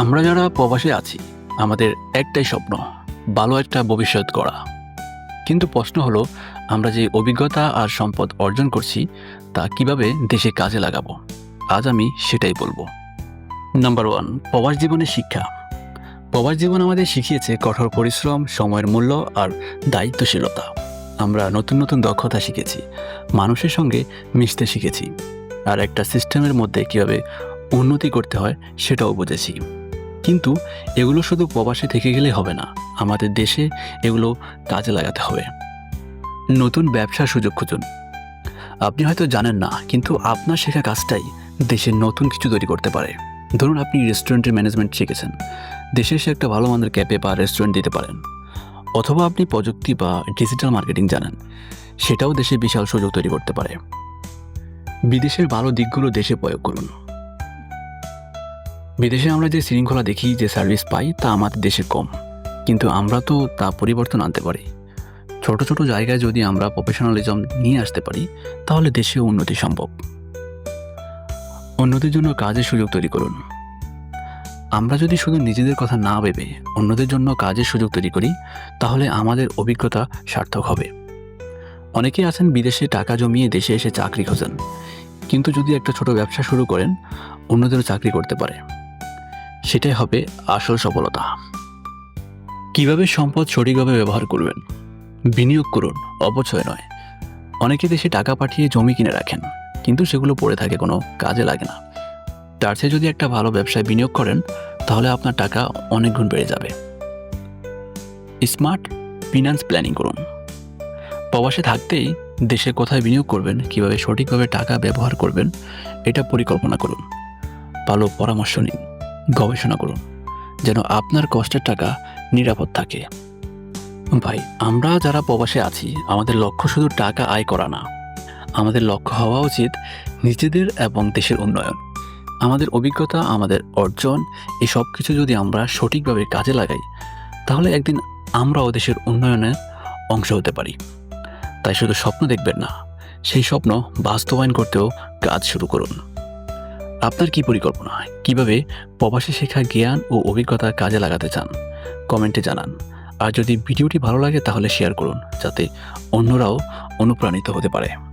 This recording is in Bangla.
আমরা যারা প্রবাসে আছি, আমাদের একটাই স্বপ্ন, ভালো একটা ভবিষ্যৎ গড়া। কিন্তু প্রশ্ন হলো, আমরা যে অভিজ্ঞতা আর সম্পদ অর্জন করছি, তা কীভাবে দেশে কাজে লাগাবো? আজ আমি সেটাই বলব। নাম্বার ওয়ান প্রবাস জীবনের শিক্ষা। প্রবাস জীবন আমাদের শিখিয়েছে কঠোর পরিশ্রম, সময়ের মূল্য আর দায়িত্বশীলতা। আমরা নতুন নতুন দক্ষতা শিখেছি, মানুষের সঙ্গে মিশতে শিখেছি, আর একটা সিস্টেমের মধ্যে কীভাবে উন্নতি করতে হয়, সেটাও বুঝেছি। কিন্তু এগুলো শুধু প্রবাসে থেকে গেলে হবে না, আমাদের দেশে এগুলো কাজে লাগাতে হবে। নতুন ব্যবসার সুযোগ খুঁজুন। আপনি হয়তো জানেন না, কিন্তু আপনার শেখা কাজটাই দেশের নতুন কিছু তৈরি করতে পারে। ধরুন আপনি রেস্টুরেন্টের ম্যানেজমেন্ট শিখেছেন। দেশে এসে একটা ভালো মানের ক্যাফে বা রেস্টুরেন্ট দিতে পারেন। অথবা আপনি প্রযুক্তি বা ডিজিটাল মার্কেটিং জানেন, সেটাও দেশে বিশাল সুযোগ তৈরি করতে পারে। বিদেশের ভালো দিকগুলো দেশে প্রয়োগ করুন। বিদেশে আমরা যে শৃঙ্খলা দেখি, যে সার্ভিস পাই, তা আমাদের দেশে কম। কিন্তু আমরা তো তা পরিবর্তন আনতে পারি। ছোট ছোট জায়গায় যদি আমরা প্রফেশনালিজম নিয়ে আসতে পারি, তাহলে দেশেও উন্নতি সম্ভব। অন্যদের জন্য কাজের সুযোগ তৈরি করুন। আমরা যদি শুধু নিজেদের কথা না ভেবে অন্যদের জন্য কাজের সুযোগ তৈরি করি, তাহলে আমাদের অভিজ্ঞতা সার্থক হবে। অনেকেই আছেন বিদেশে টাকা জমিয়ে দেশে এসে চাকরি খোঁজেন। কিন্তু যদি একটা ছোট ব্যবসা শুরু করেন, অন্যদেরও চাকরি করতে পারে। সেটাই হবে আসল সফলতা। কীভাবে সম্পদ সঠিকভাবে ব্যবহার করবেন? বিনিয়োগ করুন, অপচয় নয়। অনেকে দেশে টাকা পাঠিয়ে জমি কিনে রাখেন, কিন্তু সেগুলো পড়ে থাকে, কোনো কাজে লাগে না। তার চেয়ে যদি একটা ভালো ব্যবসায় বিনিয়োগ করেন, তাহলে আপনার টাকা অনেক গুণ বেড়ে যাবে। স্মার্ট ফিনান্স প্ল্যানিং করুন। প্রবাসে থাকতেই দেশে কোথায় বিনিয়োগ করবেন, কীভাবে সঠিকভাবে টাকা ব্যবহার করবেন, এটা পরিকল্পনা করুন। ভালো পরামর্শ নিন। গবেষণা করুন, যেন আপনার কষ্টের টাকা নিরাপদ থাকে। ভাই, আমরা যারা প্রবাসে আছি, আমাদের লক্ষ্য শুধু টাকা আয় করা না। আমাদের লক্ষ্য হওয়া উচিত নিজেদের এবং দেশের উন্নয়ন। আমাদের অভিজ্ঞতা, আমাদের অর্জন, এই সব কিছু যদি আমরা সঠিকভাবে কাজে লাগাই, তাহলে একদিন আমরাও দেশের উন্নয়নের অংশ হতে পারি। তাই শুধু স্বপ্ন দেখবেন না, সেই স্বপ্ন বাস্তবায়ন করতেও কাজ শুরু করুন। আপনার কি পরিকল্পনা? কীভাবে প্রবাসী শেখা জ্ঞান ও অভিজ্ঞতা কাজে লাগাতে চান? কমেন্টে জানান। আর যদি ভিডিওটি ভালো লাগে তাহলে শেয়ার করুন, যাতে অন্যরাও অনুপ্রাণিত হতে পারে।